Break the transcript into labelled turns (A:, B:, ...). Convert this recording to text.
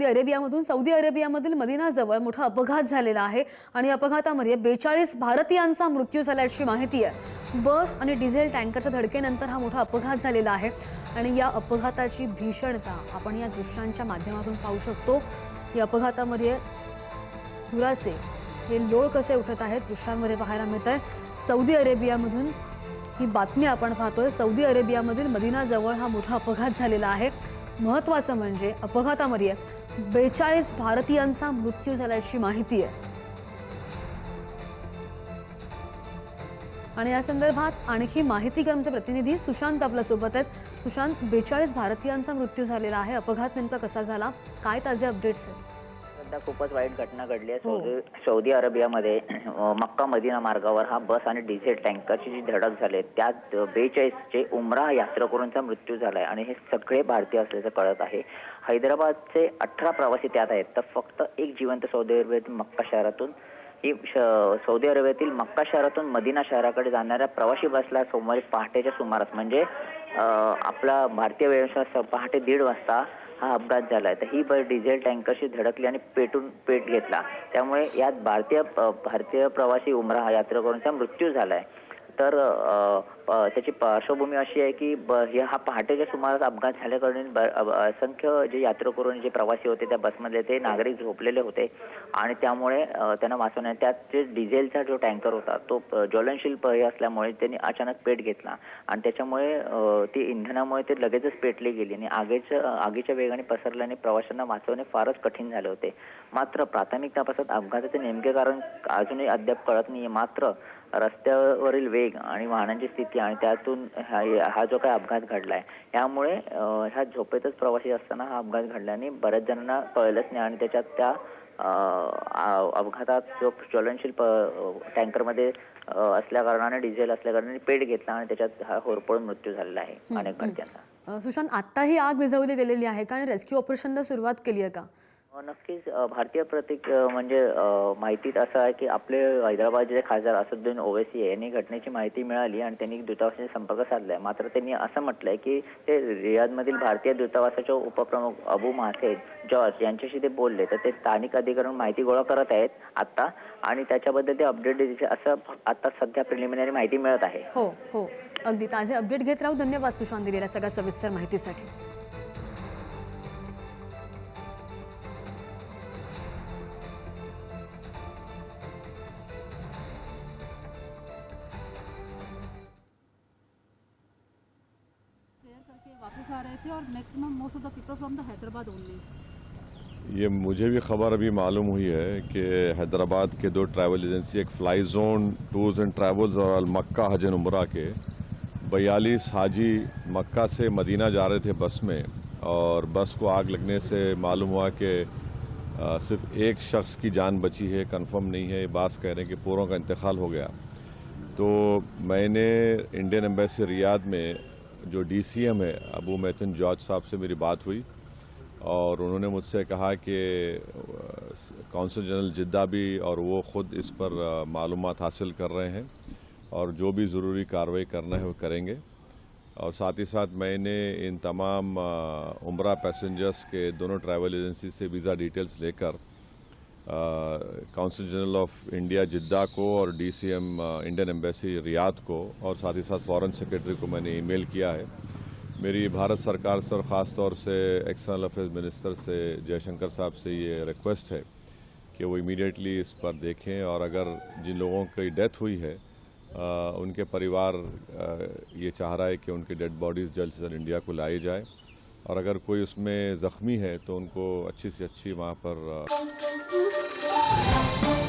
A: Saudi अरेबियामधून Saudi अरेबियामधील मदिनाजवळ मोठा अपघात झालेला आहे आणि अपघातामध्ये बेचाळीस भारतीयांचा मृत्यू झाल्याची माहिती आहे. बस आणि डिझेल टँकरच्या धडकेनंतर हा मोठा अपघात झालेला आहे आणि या अपघाताची भीषणता आपण या दृश्यांच्या माध्यमातून पाहू शकतो. या अपघातामध्ये धुराचे हे लोळ कसे उठत आहेत दृश्यांमध्ये पाहायला मिळत आहे सौदी अरेबियामधून ही बातमी आपण पाहतोय. सौदी अरेबियामधील मदिनाजवळ हा मोठा अपघात झालेला आहे. महत्त्वाचं म्हणजे अपघातामध्ये बेचाळीस भारतीयांचा मृत्यू झाल्याची माहिती आहे. आणि या संदर्भात आणखी माहिती घेऊन आमचे प्रतिनिधी सुशांत आपल्यासोबत आहेत. सुशांत बेचाळीस भारतीयांचा मृत्यू झालेला आहे. अपघात नेमका कसा झाला? काय ताजे अपडेट्स आहेत?
B: सध्या खूपच वाईट घटना घडली आहे.
A: हो.
B: सौदी सौदी अरेबियामध्ये मक्का मदिना मार्गावर हा बस आणि डिझेल टँकरची जी धडक झाली त्यात बेचाळीसचे उमरा यात्रेकरूंचा मृत्यू झालाय. आणि हे सगळे भारतीय असल्याचं कळत आहे. हैदराबादचे अठरा प्रवासी त्यात आहेत. तर फक्त एक जिवंत सौदी अरेबियातील मक्का शहरातून ही सौदी अरेबियातील मक्का शहरातून मदिना शहराकडे जाणाऱ्या प्रवासी बसला सोमवारी पहाटेच्या सुमारास. म्हणजे आपला भारतीय वेळेनुसार पहाटे दीड वाजता हा अपघात झालाय. तर ही बस डिझेल टँकरशी धडकली आणि पेटून पेट घेतला. त्यामुळे यात भारतीय भारतीय प्रवासी उमरा हा यात्रेकरूंचा मृत्यू झालाय. तर प- त्याची पार्श्वभूमी अशी आहे की हा पहाटेच्या सुमारास अपघात झाल्याकडून ब- असंख्य जे यात्रेकरून जे प्रवासी होते त्या बसमधले ते नागरिक झोपलेले होते. आणि त्यामुळे त्यांना वाचवण्यात त्यात जे डिझेलचा जो टँकर होता तो ज्वलनशील प- असल्यामुळे त्यांनी अचानक पेट घेतला. आणि त्याच्यामुळे ती इंधनामुळे ते लगेचच पेटली गेली आणि आगीच्या आगीच्या वेगाने पसरल्याने प्रवाशांना वाचवणे फारच कठीण झाले होते. मात्र प्राथमिक तपासात अपघाताचे नेमके कारण अजूनही अद्याप कळत नाही मात्र रस्त्यावरील वेग आणि वाहनांची स्थिती आणि त्यातून हा जो काही अपघात घडलाय यामुळे अं, ह्या झोपेतच प्रवासी असताना हा अपघात घडल्याने बऱ्याच जणांना कळलंच नाही आणि त्याच्यात त्या अपघातात जो ज्वलनशील प- टँकरमध्ये असल्या कारणाने डिझेल असल्या कारणाने पेट घेतला आणि त्याच्यात हा होरपळून मृत्यू झालेला आहे अनेक
A: अ, सुशांत आत्ता ही आग विझवली गेलेली आहे का आणि रेस्क्यू ऑपरेशनला सुरुवात केली आहे का?
B: नक्कीच भारतीय प्रतीक म्हणजे माहितीत असं आहे की आपले हैदराबादचे खासदार असदुद्दीन ओवेसी यांनी घटनेची माहिती मिळाली आणि त्यांनी दूतावासाशी संपर्क साधलाय. मात्र त्यांनी असं म्हटलंय की ते रियादमधील भारतीय दूतावासाचे उपप्रमुख अबू मासेद जॉर्ज यांच्याशी ते बोलले. तर ते स्थानिक अधिकाऱ्यांना माहिती गोळा करत आहेत आता आणि त्याच्याबद्दल ते अपडेट द्यायचे असं आता सध्या प्रिलिमिनरी माहिती मिळत आहे.
A: हो हो. अगदी ताजे अपडेट घेत राहू. धन्यवाद सुशांत दिलेल्या सगळ्या सविस्तर माहितीसाठी.
C: حیدرآباد یہ مجھے بھی خبر ابھی معلوم ہوئی ہے کہ حیدرآباد کے دو ٹریول
D: ایجنسی ایک فلائی زون ٹورز اینڈ ٹریولز اور المکہ حج عمرہ کے بیالیس حاجی مکہ سے مدینہ جا رہے تھے بس میں اور بس کو آگ لگنے سے معلوم ہوا کہ صرف ایک شخص کی جان بچی ہے کنفرم نہیں ہے، یہ کہہ رہے ہیں کہ پوروں کا انتقال ہو گیا۔ تو میں نے انڈین امبیسی ریاض میں جو ڈی سی ایم ہے، ابو میتن جارج صاحب سے میری بات ہوئی اور انہوں نے مجھ سے کہا کہ، کونسل جنرل جدہ بھی اور وہ خود اس پر معلومات حاصل کر رہے ہیں اور جو بھی ضروری کاروائی کرنا ہے وہ کریں گے۔ اور ساتھ ہی ساتھ میں نے ان تمام عمرہ پیسنجرز کے دونوں ٹریول ایجنسی سے ویزا ڈیٹیلز لے کر کانسل جنرل آف انڈیا جدہ کو اور ڈی سی ایم انڈین ایمبیسی ریاد کو اور ساتھ ہی ساتھ فورن سیکرٹری کو میں نے ای میل کیا ہے۔ میری بھارت سرکار سے اور خاص طور سے ایکسٹرنل افیئر منسٹر سے جے شنکر صاحب سے یہ ریکویسٹ ہے کہ وہ امیڈیٹلی اس پر دیکھیں اور اگر جن لوگوں کی ڈیتھ ہوئی ہے ان کے پریوار یہ چاہ رہا ہے کہ ان کی ڈیڈ باڈیز جلد سے جلد انڈیا کو لائی جائے اور اگر کوئی اس میں زخمی ہے تو ان کو اچھی سے اچھی وہاں پر، آ Thank you.